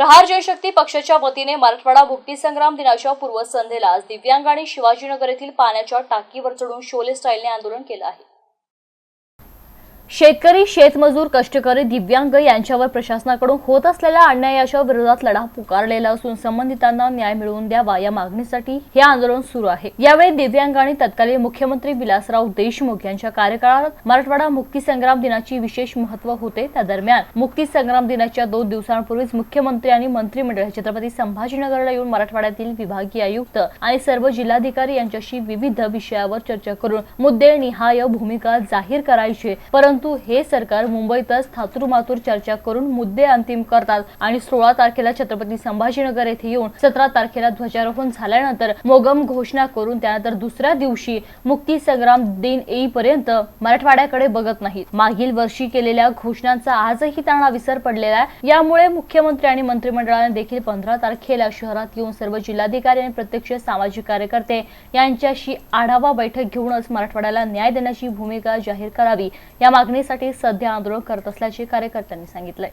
प्रहार जयशक्ती पक्षाच्या वतीने मराठवाडा मुक्तीसंग्राम दिनाच्या पूर्वसंध्येला आज आणि शिवाजीनगर येथील पाण्याच्या टाकीवर चढून शोले स्टाईलने आंदोलन केलं आहे. शेतकरी शेतमजूर कष्टकरी दिव्यांग यांच्यावर प्रशासनाकडून होत असलेल्या अन्यायाच्या विरोधात लढा पुकारलेला असून संबंधितांना न्याय मिळवून द्यावा या मागणीसाठी हे आंदोलन सुरू आहे. यावेळी दिव्यांगांनी तत्कालीन मुख्यमंत्री विलासराव देशमुख यांच्या कार्यकाळात मराठवाडा मुक्ती संग्राम दिनाची विशेष महत्त्व होते. त्या दरम्यान मुक्ती संग्राम दिनाच्या दोन दिवसांपूर्वीच मुख्यमंत्री आणि मंत्रिमंडळ छत्रपती संभाजीनगरला येऊन मराठवाड्यातील विभागीय आयुक्त आणि सर्व जिल्हाधिकारी यांच्याशी विविध विषयावर चर्चा करून मुद्दे निहाय भूमिका जाहीर करायचे. परंतु परंतु हे सरकार मुंबईतच थातुरमातुर चर्चा करून मुद्दे अंतिम करतात आणि सोळा तारखेला छत्रपती संभाजीनगर येथे येऊन सतरा तारखेला ध्वजारोहण झाल्यानंतर मोगम घोषणा करून त्यानंतर दुसऱ्या दिवशी मुक्ती संग्राम दिन येईपर्यंत मराठवाड्याकडे बघत नाहीत. मागील वर्षी केलेल्या घोषणांचा आजही त्यांना विसर पडलेला आहे. यामुळे मुख्यमंत्री आणि मंत्रिमंडळाने देखील पंधरा तारखेला शहरात येऊन सर्व जिल्हाधिकारी आणि प्रत्यक्ष सामाजिक कार्यकर्ते यांच्याशी आढावा बैठक घेऊनच मराठवाड्याला न्याय देण्याची भूमिका जाहीर करावी. या मागणी मागणीसाठी सध्या आंदोलन करत असल्याचे कार्यकर्त्यांनी सांगितलंय.